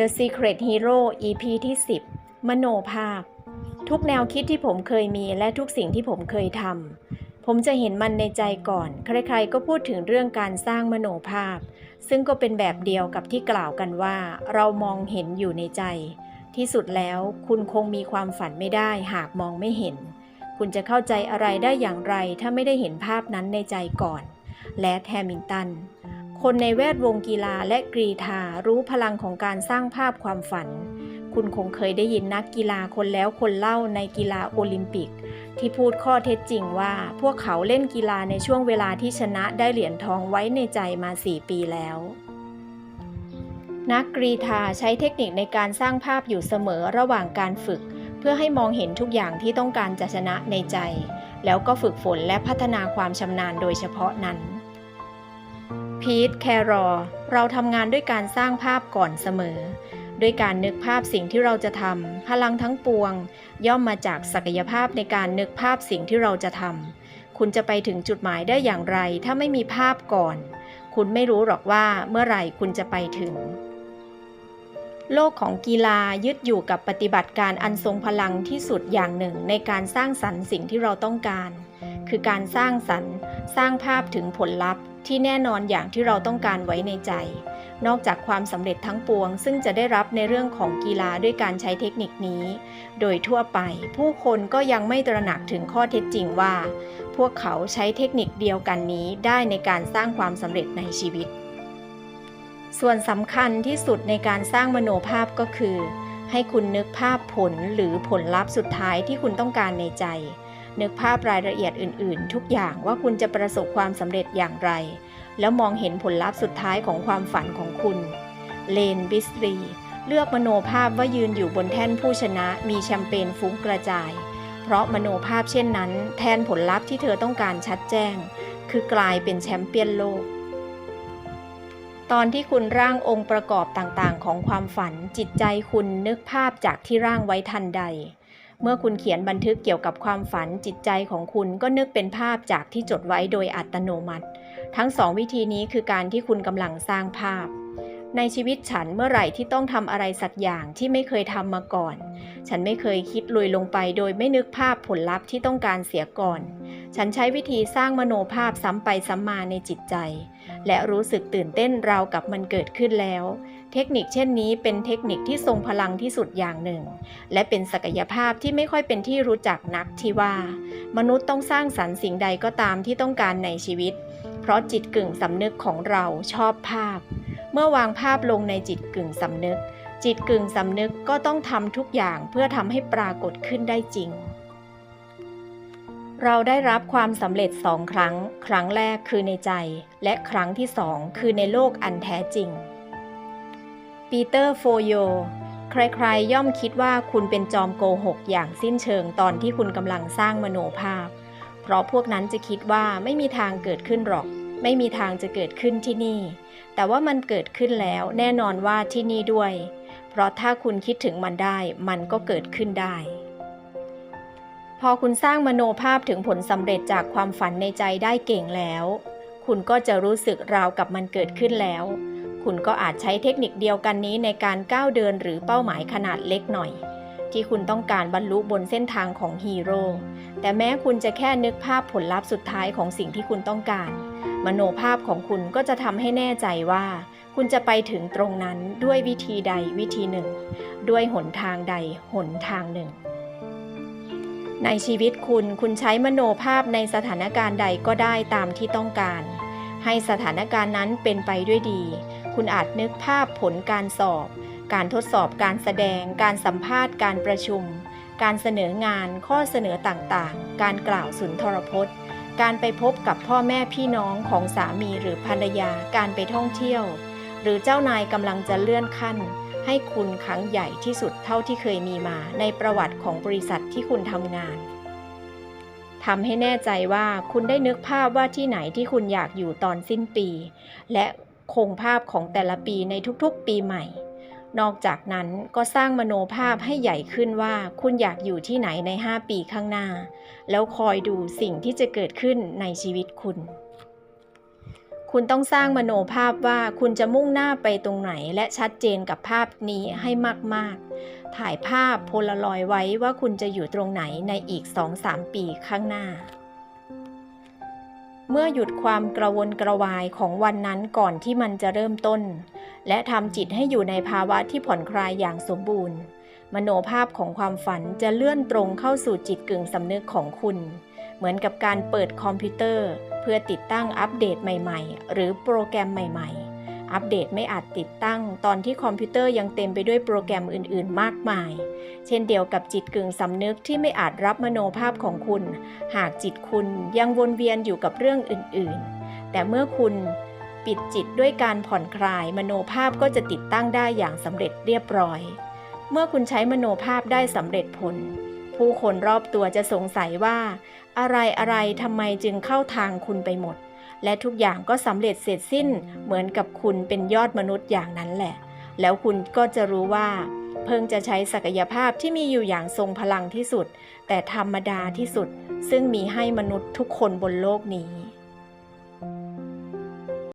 The Secret Hero EP ที่ 10 มโนภาพ ทุกแนวคิดที่ผมเคยมีและทุกสิ่งที่ผมเคยทำ ผมจะเห็นมันในใจก่อน ใครๆ ก็พูดถึงเรื่องการสร้างมโนภาพ ซึ่งก็เป็นแบบเดียวกับที่กล่าวกันว่า เรามองเห็นอยู่ในใจ ที่สุดแล้วคุณคงมีความฝันไม่ได้หากมองไม่เห็น คุณจะเข้าใจอะไรได้อย่างไรถ้าไม่ได้เห็นภาพนั้นในใจก่อน และแฮมิลตัน คนในแวดวงกีฬาและกรีธารู้พลังของการสร้างภาพความฝัน คุณคงเคยได้ยินนักกีฬาคนแล้วคนเล่าในกีฬาโอลิมปิก ที่พูดข้อเท็จจริงว่า พวกเขาเล่นกีฬาในช่วงเวลาที่ชนะได้เหรียญทองไว้ในใจมา 4 ปีแล้วนักกรีธาใช้เทคนิคในการสร้างภาพอยู่เสมอระหว่างการฝึก เพื่อให้มองเห็นทุกอย่างที่ต้องการจะชนะในใจ แล้วก็ฝึกฝนและพัฒนาความชำนาญโดยเฉพาะนั้น พีทแครอเราทำงานด้วยการสร้างภาพก่อนเสมอ ด้วยการนึกภาพสิ่งที่เราจะทำพลังทั้งปวง ย่อมมาจากศักยภาพในการนึกภาพสิ่งที่เราจะทำคุณจะไปถึงจุดหมายได้อย่างไร ถ้าไม่มีภาพก่อน คุณไม่รู้หรอกว่าเมื่อไหร่คุณจะไปถึง โลกของกีฬายึดอยู่กับปฏิบัติการอันทรงพลังที่สุดอย่างหนึ่งในการสร้างสรรค์สิ่งที่เราต้องการ คือการสร้างสรรค์ สร้างภาพถึงผลลัพธ์ ที่แน่นอนอย่างที่เราต้องการไว้ในใจ นอกจากความสำเร็จทั้งปวง ซึ่งจะได้รับในเรื่องของกีฬาด้วยการใช้เทคนิคนี้ โดยทั่วไป ผู้คนก็ยังไม่ตระหนักถึงข้อเท็จจริงว่า พวกเขาใช้เทคนิคเดียวกันนี้ได้ในการสร้างความสำเร็จในชีวิต ส่วนสำคัญที่สุดในการสร้างมโนภาพก็คือ ให้คุณนึกภาพผลหรือผลลัพธ์สุดท้ายที่คุณต้องการในใจ นึกภาพรายละเอียดอื่น ๆ ทุกอย่างว่าคุณจะประสบความสำเร็จอย่างไร แล้วมองเห็นผลลัพธ์สุดท้ายของความฝันของคุณ เลนบิสตรี เลือกมโนภาพว่ายืนอยู่บนแท่นผู้ชนะมีแชมเปญฟุ้งกระจาย เพราะมโนภาพเช่นนั้น แทนผลลัพธ์ที่เธอต้องการชัดแจ้ง คือกลายเป็นแชมเปี้ยนโลกตอนที่คุณร่างองค์ประกอบต่างๆ ของความฝันจิตใจคุณนึกภาพจากที่ร่างไว้ทันใด เมื่อคุณเขียนบันทึกเกี่ยวกับความฝันจิตใจของคุณก็นึกเป็นภาพจากที่จดไว้โดยอัตโนมัติ ทั้งสองวิธีนี้คือการที่คุณกำลังสร้างภาพ ในชีวิตฉันเมื่อไหร่ที่ต้องทำอะไรสักอย่างที่ไม่เคยทำมาก่อน ฉันไม่เคยคิดลุยลงไปโดยไม่นึกภาพผลลัพธ์ที่ต้องการเสียก่อน ฉันใช้วิธีสร้างมโนภาพซ้ำไปซ้ำมาในจิตใจ และรู้สึกตื่นเต้นราวกับมันเกิดขึ้นแล้ว เทคนิคเช่นนี้เป็นเทคนิคที่ทรงพลังที่สุดอย่างหนึ่ง และเป็นศักยภาพที่ไม่ค่อยเป็นที่รู้จักนักที่ว่า มนุษย์ต้องสร้างสรรค์สิ่งใดก็ตามที่ต้องการในชีวิต เพราะจิตกึ่งสำนึกของเราชอบภาพ เมื่อวางภาพลงในจิตกึ่งสำนึกจิตกึ่งสำนึกก็ต้องทำทุกอย่างเพื่อทำให้ปรากฏขึ้นได้จริง เราได้รับความสำเร็จสองครั้ง ครั้งแรกคือในใจ และครั้งที่สองคือในโลกอันแท้จริง ปีเตอร์โฟโย ใครๆ ย่อมคิดว่าคุณเป็นจอมโกหกอย่างสิ้นเชิงตอนที่คุณกำลังสร้างมโนภาพ เพราะพวกนั้นจะคิดว่าไม่มีทางเกิดขึ้นหรอก ไม่มีทางจะเกิดขึ้นที่นี่ แต่ว่ามันเกิดขึ้นแล้วแน่นอนว่าที่นี่ด้วย เพราะถ้าคุณคิดถึงมันได้ มันก็เกิดขึ้นได้ พอคุณสร้างมโนภาพถึงผลสำเร็จจากความฝันในใจได้เก่งแล้ว คุณก็จะรู้สึกราวกับมันเกิดขึ้นแล้ว คุณก็อาจใช้เทคนิคเดียวกันนี้ในการก้าวเดินหรือเป้าหมายขนาดเล็กหน่อย ที่คุณต้องการบรรลุบนเส้นทางของฮีโร่ แต่แม้คุณจะแค่นึกภาพผลลัพธ์สุดท้ายของสิ่งที่คุณต้องการ มโนภาพของคุณก็จะทำให้แน่ใจว่า คุณจะไปถึงตรงนั้นด้วยวิธีใดวิธีหนึ่ง ด้วยหนทางใดหนทางหนึ่ง ในชีวิตคุณคุณใช้มโนภาพในสถานการณ์ใดก็ได้ตามที่ต้องการ ให้สถานการณ์นั้นเป็นไปด้วยดี คุณอาจนึกภาพผลการสอบ การทดสอบการแสดง การสัมภาษณ์การประชุม การเสนองานข้อเสนอต่างๆ การกล่าวสุนทรพจน์ การไปพบกับพ่อแม่พี่น้องของสามีหรือภรรยาการไปท่องเที่ยว หรือเจ้านายกำลังจะเลื่อนขั้น ให้คุณครั้งใหญ่ที่สุดเท่าที่เคยมีมาในประวัติของบริษัทที่คุณทำงานทำให้แน่ใจว่าคุณได้นึกภาพว่าที่ไหนที่คุณอยากอยู่ตอนสิ้นปี และคงภาพของแต่ละปีในทุกๆ ปีใหม่ นอกจากนั้นก็สร้างมโนภาพให้ใหญ่ขึ้นว่าคุณอยากอยู่ที่ไหนใน 5 ปีข้างหน้า แล้วคอยดูสิ่งที่จะเกิดขึ้นในชีวิตคุณ คุณต้องสร้างมโนภาพว่าคุณจะมุ่งหน้าไปตรงไหน และชัดเจนกับภาพนี้ให้มาก ๆ ถ่ายภาพโพลารอยไว้ว่าคุณจะอยู่ตรงไหนในอีก 2-3 ปีข้างหน้า เมื่อหยุดความกระวนกระวายของวันนั้นก่อนที่มันจะเริ่มต้น และทำจิตให้อยู่ในภาวะที่ผ่อนคลายอย่างสมบูรณ์ มโนภาพของความฝันจะเลื่อนตรงเข้าสู่จิตกึ่งสำนึกของคุณ เหมือนกับการเปิดคอมพิวเตอร์ เพื่อติดตั้งอัปเดตใหม่ๆ หรือโปรแกรมใหม่ ๆ อัปเดตไม่อาจติดตั้ง ตอนที่คอมพิวเตอร์ยังเต็มไปด้วยโปรแกรมอื่น ๆ มากมาย เช่นเดียวกับจิตกึ่งสำนึกที่ไม่อาจรับมโนภาพของคุณ หากจิตคุณยังวนเวียนอยู่กับเรื่องอื่น ๆ แต่เมื่อคุณปิดจิตด้วยการผ่อนคลาย มโนภาพก็จะติดตั้งได้อย่างสำเร็จเรียบร้อย เมื่อคุณใช้มโนภาพได้สำเร็จผล ผู้คนรอบตัวจะสงสัยว่า อะไรอะไรทำไมจึงเข้าทางคุณไปหมด และทุกอย่างก็สำเร็จเสร็จสิ้นเหมือนกับคุณเป็นยอดมนุษย์อย่างนั้นแหละ แล้วคุณก็จะรู้ว่า เพิ่งจะใช้ศักยภาพที่มีอยู่อย่างทรงพลังที่สุด แต่ธรรมดาที่สุด ซึ่งมีให้มนุษย์ทุกคนบนโลกนี้